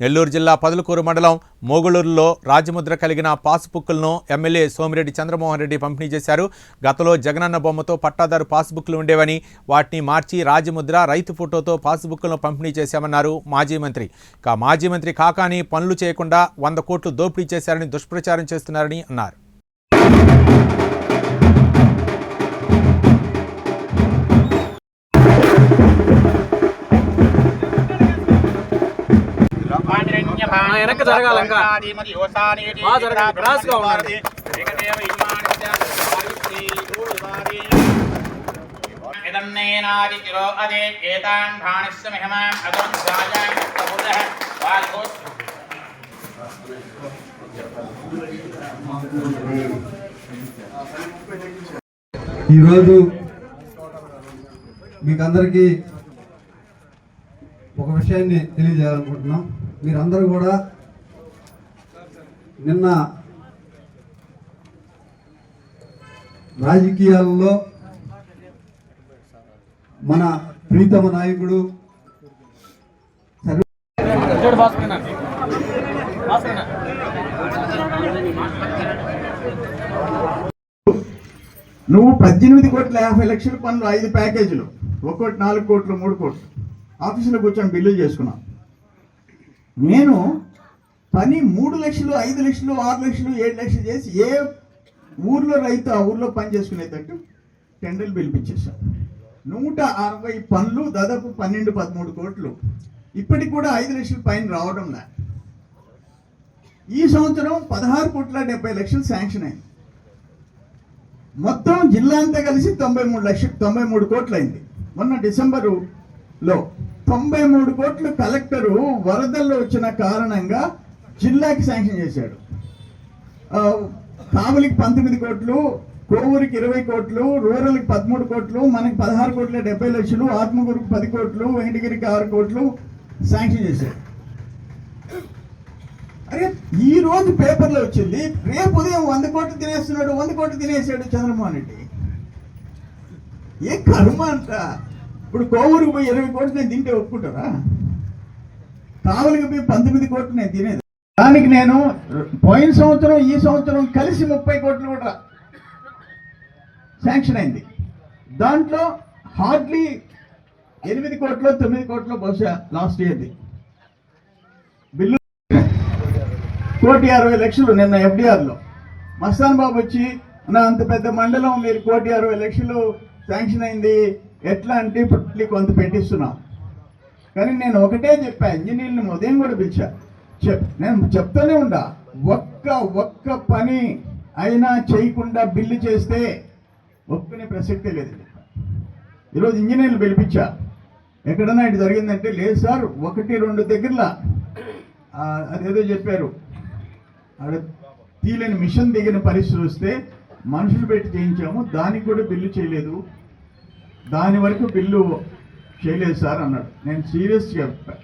నెల్లూరు జిల్లా పదులకూరు మండలం మోగుళూరులో రాజముద్ర కలిగిన పాస్బుక్లను ఎమ్మెల్యే సోమిరెడ్డి చంద్రమోహన్ రెడ్డి పంపిణీ చేశారు. గతంలో జగనన్న బొమ్మతో పట్టాదారు పాస్బుక్లు ఉండేవని వాటిని మార్చి రాజముద్ర రైతు ఫోటోతో పాస్బుక్లను పంపిణీ చేశామన్నారు మాజీ మంత్రి. ఇక మాజీ మంత్రి కాకాని పనులు చేయకుండా వంద కోట్లు దోపిడీ చేశారని దుష్ప్రచారం చేస్తున్నారని అన్నారు. వెనక్కి జరగాలి ఇంకా. బాగా జరగాలి, క్రాస్గా ఉండాలి. ఇదన్నేనాదితిరో అదే ఏతాన్ భాణిస్య మిహమాన్ వాల్గోస్ ఈరోజు మీకు అందరికీ ఒక విషయాన్ని తెలియజేయాలనుకుంటున్నాం. మీరందరూ కూడా నిన్న రాజకీయాల్లో మన ప్రీతమ నాయకుడు నువ్వు పద్దెనిమిది కోట్ల యాభై లక్షల పనులు ఐదు ప్యాకేజీలు. ఒక్కోటి నాలుగు కోట్లు మూడు కోట్లు. ఆఫీసులో కూర్చొని బిల్లు చేసుకున్నాం నేను పని మూడు లక్షలు ఐదు లక్షలు ఆరు లక్షలు ఏడు లక్షలు చేసి ఏ ఊర్లో రైతు ఆ ఊర్లో పని చేసుకునేటట్టు టెండర్లు పిలిపించేశాను నూట అరవై పనులు దాదాపు పన్నెండు పదమూడు కోట్లు. ఇప్పటికి కూడా ఐదు లక్షల పైన రావడం లే. ఈ సంవత్సరం పదహారు కోట్ల డెబ్బై లక్షలు శాంక్షన్ అయింది. మొత్తం జిల్లా అంతా కలిసి తొంభై మూడు లక్షలు తొంభై మూడు కోట్లు అయింది. మొన్న డిసెంబరులో తొంభై మూడు కోట్లు కలెక్టరు వరదల్లో వచ్చిన కారణంగా జిల్లాకి శాంక్షన్ చేశాడు. ఆ, కావలికి పంతొమ్మిది కోట్లు కోవూరికి ఇరవై కోట్లు రూరల్కి పదమూడు కోట్లు మనకి పదహారు కోట్ల డెబ్బై లక్షలు ఆత్మకూరుకి పది కోట్లు వెంకటగిరికి ఆరు కోట్లు శాంక్షన్ చేశాడు. అరే ఈ రోజు పేపర్లో వచ్చింది రేపు ఉదయం వంద కోట్లు తినేస్తున్నాడు వంద కోట్లు తినేసాడు చంద్రమోహన్ రెడ్డి. ఏ కర్మ అంట ఇప్పుడు కోవూరుకు పోయి ఇరవై కోట్లు నేను తింటే ఒప్పుకుంటారా? కావలికి పోయి పంతొమ్మిది కోట్లు నేను తినేది. దానికి నేను పోయిన సంవత్సరం ఈ సంవత్సరం కలిసి ముప్పై కోట్లు కూడా శాంక్షన్ అయింది. దాంట్లో హార్డ్లీ ఎనిమిది కోట్లు తొమ్మిది కోట్లు బహుశా లాస్ట్ ఇయర్ది. బిల్లు కోటి అరవై లక్షలు నిన్న ఎఫ్డిఆర్లో. మస్తాన్ బాబు వచ్చి నా అంత పెద్ద మండలం మీరు కోటి అరవై లక్షలు శాంక్షన్ అయింది ఎట్లా అంటే ఇప్పుడు కొంత పెట్టిస్తున్నాం. కానీ నేను ఒకటే చెప్పా ఇంజనీర్ని ఉదయం కూడా పిలిచా. చెప్ నేను చెప్తూనే ఉండా ఒక్క ఒక్క పని అయినా చేయకుండా బిల్లు చేస్తే ఒప్పుకునే ప్రసక్తే లేదు ఈరోజు ఇంజనీర్లు పిలిపించా. ఎక్కడన్నా ఇటు జరిగిందంటే లేదు సార్ ఒకటి రెండు దగ్గరలా. అదేదో చెప్పారు. ఆడ తీలేని మిషన్ దిగిన పరిస్థితి వస్తే మనుషులు పెట్టి చేయించాము దానికి కూడా బిల్లు చేయలేదు. దాని వరకు బిల్లు చేయలేదు సార్ అన్నాడు. నేను సీరియస్గా చెప్పాను